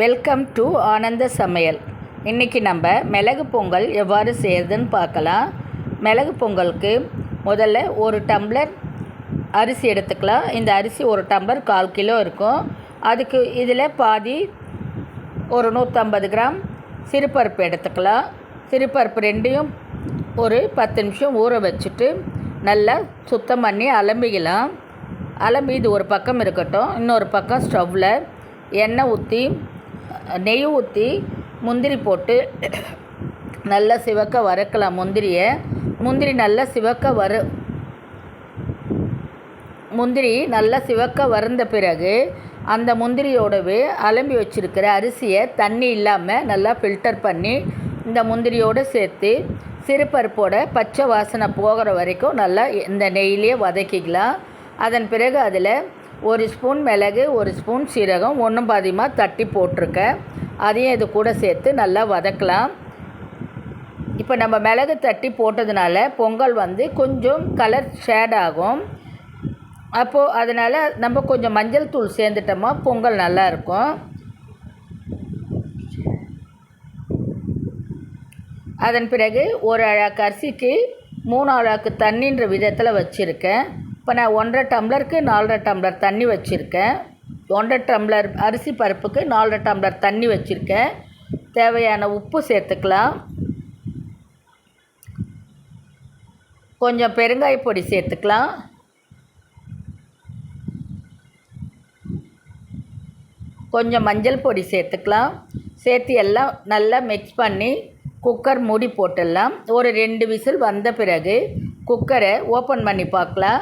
Welcome to ஆனந்த சமையல். இன்றைக்கி நம்ம மிளகு பொங்கல் எவ்வாறு செய்கிறதுன்னு பார்க்கலாம். மிளகு பொங்கலுக்கு முதல்ல ஒரு டம்ளர் அரிசி எடுத்துக்கலாம். இந்த அரிசி ஒரு டம்ளர் கால் கிலோ இருக்கும். அதுக்கு இதில் பாதி ஒரு நூற்றம்பது கிராம் சிறுபருப்பு எடுத்துக்கலாம். சிறுபருப்பு ரெண்டையும் ஒரு பத்து நிமிஷம் ஊற வச்சுட்டு நல்லா சுத்தம் பண்ணி அலம்பிக்கலாம். அலம்பி இது ஒரு பக்கம் இருக்கட்டும். இன்னொரு பக்கம் ஸ்டவ்வில் எண்ணெய் ஊற்றி நெய் ஊற்றி முந்திரி போட்டு நல்லா சிவக்க வறுக்கலாம் முந்திரியை. முந்திரி நல்லா சிவக்க வறு முந்திரி நல்லா சிவக்க வறுந்த பிறகு அந்த முந்திரியோடவே அலம்பி வச்சுருக்கிற அரிசியை தண்ணி இல்லாமல் நல்லா ஃபில்டர் பண்ணி இந்த முந்திரியோடு சேர்த்து சிறுபருப்போட பச்சை வாசனை போகிற வரைக்கும் நல்லா இந்த நெய்யிலே வதக்கிக்கலாம். அதன் பிறகு அதில் ஒரு ஸ்பூன் மிளகு ஒரு ஸ்பூன் சீரகம் ஒன்றும் பாதியமாக தட்டி போட்டிருக்கேன் அதையும் இது கூட சேர்த்து நல்லா வதக்கலாம். இப்போ நம்ம மிளகு தட்டி போட்டதுனால பொங்கல் வந்து கொஞ்சம் கலர் ஷேட் ஆகும். அப்போது அதனால் நம்ம கொஞ்சம் மஞ்சள் தூள் சேர்ந்துட்டோமா பொங்கல் நல்லாயிருக்கும் அதன் பிறகு ஒரு அழாக்கு அரிசிக்கு மூணு அழாக்கு தண்ணின்ற விதத்தில் வச்சுருக்கேன். இப்போ நான் ஒன்றரை டம்ளருக்கு நாலரை டம்ளர் தண்ணி வச்சுருக்கேன். ஒன்றரை டம்ளர் அரிசி பருப்புக்கு நாலரை டம்ளர் தண்ணி வச்சுருக்கேன். தேவையான உப்பு சேர்த்துக்கலாம். கொஞ்சம் பெருங்காய பொடி சேர்த்துக்கலாம். கொஞ்சம் மஞ்சள் பொடி சேர்த்துக்கலாம். சேர்த்து எல்லாம் நல்லா மிக்ஸ் பண்ணி குக்கர் மூடி போட்டுடலாம். ஒரு ரெண்டு விசில் வந்த பிறகு குக்கரை ஓப்பன் பண்ணி பார்க்கலாம்.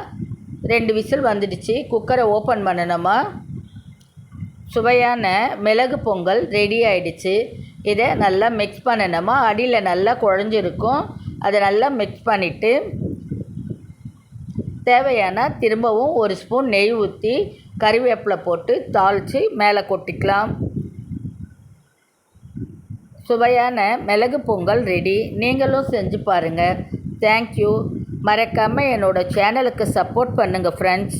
ரெண்டு விசில் வந்துடுச்சு. குக்கரை ஓப்பன் பண்ணணுமா? சுவையான மிளகு பொங்கல் ரெடி ஆயிடுச்சு. இதை நல்லா மிக்ஸ் பண்ணணுமா? அடியில் நல்லா குழஞ்சிருக்கும். அதை நல்லா மிக்ஸ் பண்ணிவிட்டு தேவையான திரும்பவும் ஒரு ஸ்பூன் நெய் ஊற்றி கறிவேப்பிலை போட்டு தாளித்து மேலே கொட்டிக்கலாம். சுவையான மிளகு பொங்கல் ரெடி. நீங்களும் செஞ்சு பாருங்கள் தேங்க்யூ மறக்காமல் என்னோடய சேனலுக்கு சப்போர்ட் பண்ணுங்கள் ஃப்ரெண்ட்ஸ்